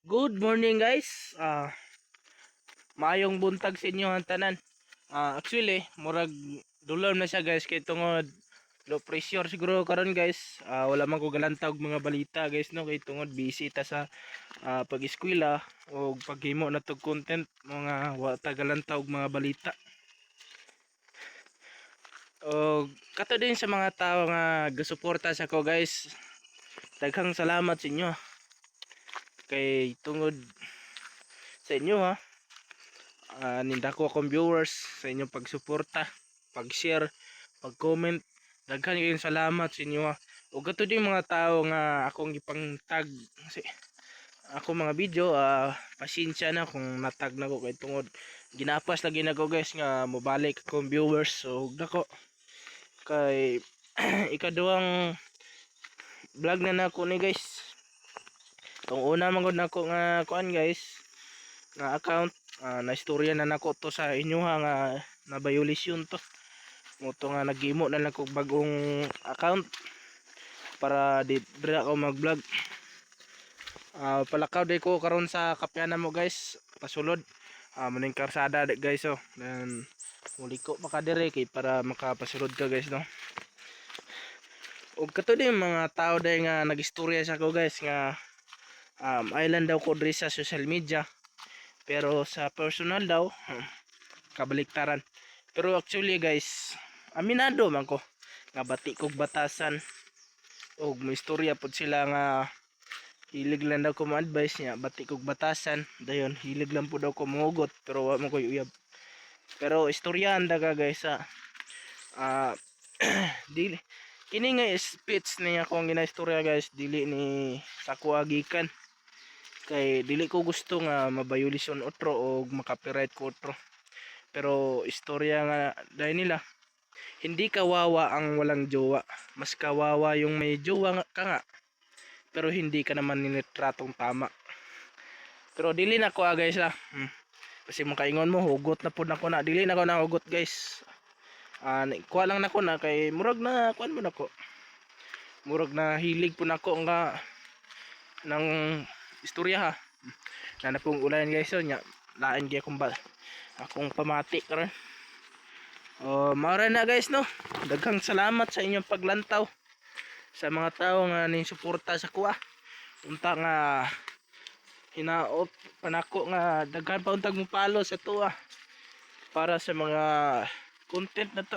Good morning guys. Ah maayong buntag sa inyo ang tanan. Ah actually, murag dulom na siya guys kay tungod low pressure siguro karon guys. Ah wala man ko galantaw og mga balita guys no kay tungod busy ta sa ah, pag-eskwela o paghimo na tog content mga wa ta galantaw og mga balita. O kato din sa mga tao nga gasuporta sa ko guys. Daghang salamat sa inyo kay tungod sa inyo ha? Uh, ninda ko akong viewers sa inyong pagsuporta pag-share pag-comment. Daghan kayong salamat sa inyo ha? Ug kato din mga tao nga akong ipang tag kasi ako mga video ah pasensya na kung natag na ko kay tungod. Ginapas lagi na ko guys nga mobalik akong viewers so dako kay ikaduhang vlog na nako ni guys Itong una man gud nako nga kuan guys nga account ah, na istorya na nako to sa inyo ha nga na violation to. Mo to nga nagimo na lang kog bagong account para di dire ako mag-vlog. Ah palakaw day ko karon sa kapyanan mo guys. Pasulod. Ah maning karsada guys oh. Then muli ko pa ka dire kay para makapasulod ka guys no. ug kato din mga tao day nga nagistorya sa ko guys nga um, island daw ko diri sa social media. Pero sa personal daw hmm, kabaliktaran. Pero actually guys aminado man ko nga bati kog batasan. Og may istorya pod sila nga hilig lang daw ko ma-advise niya bati kog batasan. Dayon hilig lang po daw ko mangugot pero wa mo ko uyab. Pero istoryahan daga guys sa ah dili kini nga speech niya kung ginaistorya guys dili ni sa kuagikan kay dili ko gusto nga mabayulisyon otro o makapiright ko otro. Pero istorya nga dahil nila hindi kawawa ang walang jowa. Mas kawawa yung may jowa ka nga pero hindi ka naman ninitratong tama. Pero dili na ko ah, guys ah. Hmm. kasi makaingon mo hugot na po na ko na. Dili na ko na hugot guys. Ah kuha lang nako na kay murag na kuan mo nako murag na hilig po nako nga ng istorya ha. Na na pong ulan guys so nya lain gyud akong ba akong pamati karon. Oh mara na guys no? Daghang salamat sa inyong paglantaw sa mga tao nga ning suporta sa kuha. Unta nga hinaot panako nga daghan pa untag mo palo sa tuwa para sa mga content na to